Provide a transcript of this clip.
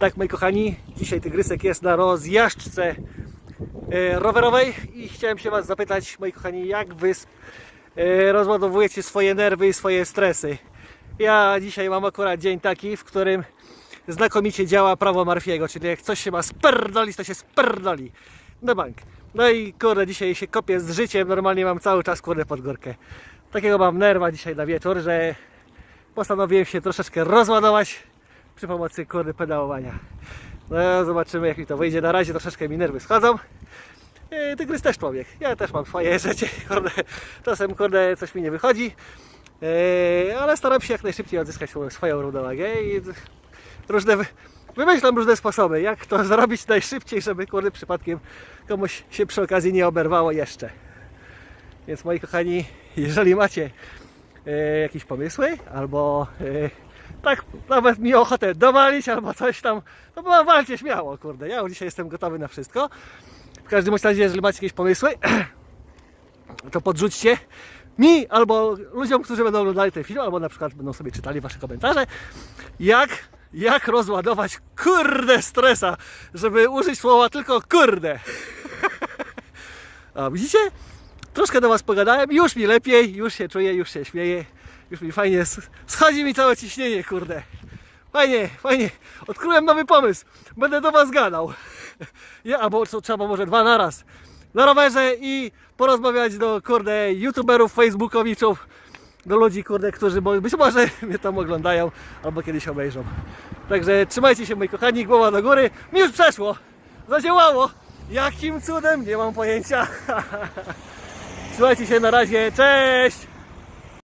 Tak, moi kochani, dzisiaj Tygrysek jest na rozjażdżce e, rowerowej i chciałem się Was zapytać, moi kochani, jak Wy e, rozładowujecie swoje nerwy i swoje stresy. Ja dzisiaj mam akurat dzień taki, w którym znakomicie działa prawo Marfiego, czyli jak coś się ma sperdolić, to się sperdoli. Na bank. No i kurde, dzisiaj się kopię z życiem, normalnie mam cały czas kurde pod górkę. Takiego mam nerwa dzisiaj na wieczór, że postanowiłem się troszeczkę rozładować przy pomocy kurde pedałowania. No zobaczymy jak mi to wyjdzie. Na razie troszeczkę mi nerwy schodzą. E, Tygrys też człowiek. Ja też mam swoje rzeczy. Kurde, czasem kurde coś mi nie wychodzi. E, ale staram się jak najszybciej odzyskać swoją- równowagę i różne wy- wymyślam różne sposoby, jak to zrobić najszybciej, żeby kurde przypadkiem komuś się przy okazji nie oberwało jeszcze. Więc moi kochani, jeżeli macie e, jakieś pomysły, albo tak nawet mi ochotę dowalić, albo coś tam, no, walcie śmiało, kurde. Ja już dzisiaj jestem gotowy na wszystko. W każdym razie, jeżeli macie jakieś pomysły, to podrzućcie mi albo ludziom, którzy będą oglądali ten film, albo na przykład będą sobie czytali wasze komentarze, jak, jak rozładować kurde stresa, żeby użyć słowa tylko kurde. A widzicie? Troszkę do Was pogadałem, już mi lepiej, już się czuję, już się śmieję, już mi fajnie, schodzi mi całe ciśnienie, kurde. Fajnie, fajnie, odkryłem nowy pomysł, będę do Was gadał. Ja, albo co trzeba może dwa naraz. Na rowerze i porozmawiać do, kurde, youtuberów, facebookowiczów, do ludzi, kurde, którzy być może mnie tam oglądają albo kiedyś obejrzą. Także trzymajcie się, moi kochani, głowa do góry. Mi już przeszło, zadziałało. Jakim cudem? Nie mam pojęcia. Trzymajcie się na razie, cześć!